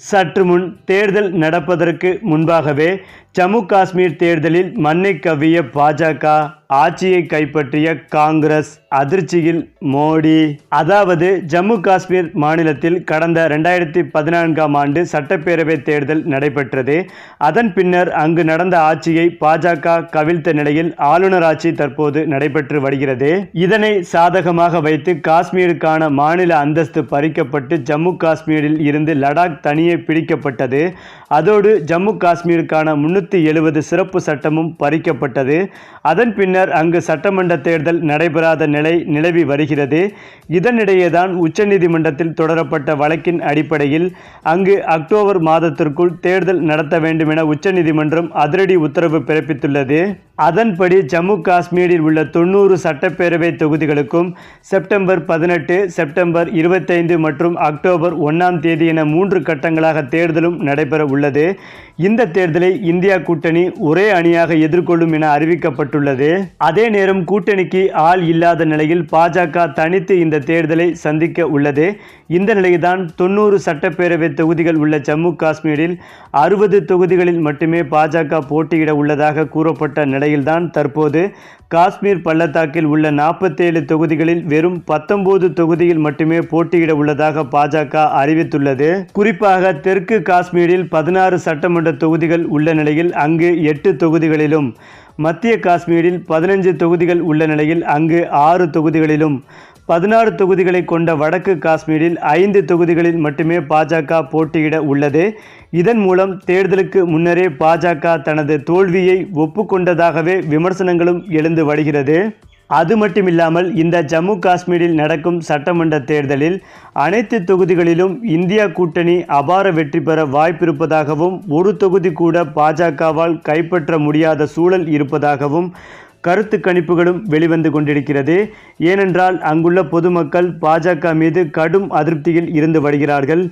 சற்று முன் தேர்தல் நடப்பதற்கு முன்பாகவே ஜம்மு காஷ்மீர் தேர்தலில் மண்ணை கவ்விய பாஜக ஆட்சியை கைப்பற்றிய காங்கிரஸ். அதிர்ச்சியில் மோடி. அதாவது ஜம்மு காஷ்மீர் மாநிலத்தில் கடந்த ரெண்டாயிரத்தி பதினான்காம் ஆண்டு சட்டப்பேரவை தேர்தல் நடைபெற்றது. அதன் பின்னர் அங்கு நடந்த ஆட்சியை பாஜக கவிழ்த்த நிலையில் ஆளுநர் ஆட்சி தற்போது நடைபெற்று வருகிறது. இதனை சாதகமாக வைத்து காஷ்மீருக்கான மாநில அந்தஸ்து பறிக்கப்பட்டு ஜம்மு காஷ்மீரில் இருந்து லடாக் தனியே பிடிக்கப்பட்டது. அதோடு ஜம்மு காஷ்மீருக்கான முன்னூற்றி எழுபது சிறப்பு சட்டமும் பறிக்கப்பட்டது. அதன் பின்னர் அங்கு சட்டமன்ற தேர்தல் நடைபெறாத நிலை நிலவி வருகிறது. இதனிடையேதான் உச்சநீதிமன்றத்தில் தொடரப்பட்ட வழக்கின் அடிப்படையில் அங்கு அக்டோபர் மாதத்திற்குள் தேர்தல் நடத்த வேண்டும் என உச்சநீதிமன்றம் அதிரடி உத்தரவு பிறப்பித்துள்ளது. அதன்படி ஜம்மு காஷ்மீரில் உள்ள தொண்ணூறு சட்டப்பேரவை தொகுதிகளுக்கும் செப்டம்பர் பதினெட்டு செப்டம்பர் இருபத்தைந்து மற்றும் அக்டோபர் ஒன்றாம் தேதி என மூன்று கட்டங்களாக தேர்தலும் நடைபெற உள்ளது. இந்த தேர்தலை இந்தியா கூட்டணி ஒரே அணியாக எதிர்கொள்ளும் என அறிவிக்கப்பட்டுள்ளது. அதே நேரம் கூட்டணிக்கு ஆள் இல்லாத நிலையில் பாஜக தனித்து இந்த தேர்தலை சந்திக்க உள்ளது. இந்த நிலையில்தான் தொண்ணூறு சட்டப்பேரவை தொகுதிகள் உள்ள ஜம்மு காஷ்மீரில் அறுபது தொகுதிகளில் மட்டுமே பாஜக போட்டியிட உள்ளதாக கூறப்பட்ட நிலை நிலையில்தான் தற்போது காஷ்மீர் பள்ளத்தாக்கில் உள்ள நாற்பத்தேழு தொகுதிகளில் வெறும் பத்தொன்பது தொகுதியில் மட்டுமே போட்டியிட உள்ளதாக பாஜக அறிவித்துள்ளது. குறிப்பாக தெற்கு காஷ்மீரில் பதினாறு சட்டமன்ற தொகுதிகள் உள்ள நிலையில் அங்கு எட்டு தொகுதிகளிலும் மத்திய காஷ்மீரில் பதினஞ்சு தொகுதிகள் உள்ள நிலையில் அங்கு ஆறு தொகுதிகளிலும் பதினாறு தொகுதிகளை கொண்ட வடக்கு காஷ்மீரில் ஐந்து தொகுதிகளில் மட்டுமே பாஜக போட்டியிட உள்ளது. இதன் மூலம் தேர்தலுக்கு முன்னரே பாஜக தனது தோல்வியை ஒப்புக்கொண்டதாகவே விமர்சனங்களும் எழுந்து வருகிறது. அது மட்டுமில்லாமல் இந்த ஜம்மு காஷ்மீரில் நடக்கும் சட்டமன்ற தேர்தலில் அனைத்து தொகுதிகளிலும் இந்தியா கூட்டணி அபார வெற்றி பெற வாய்ப்பிருப்பதாகவும் ஒரு தொகுதி கூட பாஜகவால் கைப்பற்ற முடியாத சூழல் இருப்பதாகவும் கருத்து கணிப்புகளும் வெளிவந்து கொண்டிருக்கிறது. ஏனென்றால் அங்குள்ள பொதுமக்கள் பாஜக மீது கடும் அதிருப்தியில் இருந்து வருகிறார்கள்.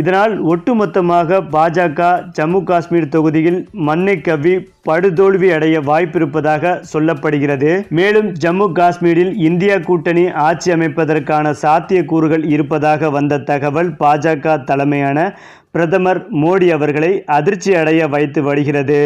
இதனால் ஒட்டுமொத்தமாக பாஜக ஜம்மு காஷ்மீர் தொகுதியில் மண்ணை கவ்வி படுதோல்வி அடைய வாய்ப்பிருப்பதாக சொல்லப்படுகிறது. மேலும் ஜம்மு காஷ்மீரில் இந்தியா கூட்டணி ஆட்சி அமைப்பதற்கான சாத்தியக்கூறுகள் இருப்பதாக வந்த தகவல் பாஜக தலைமையான பிரதமர் மோடி அவர்களை அதிர்ச்சி அடைய வைத்து வருகிறது.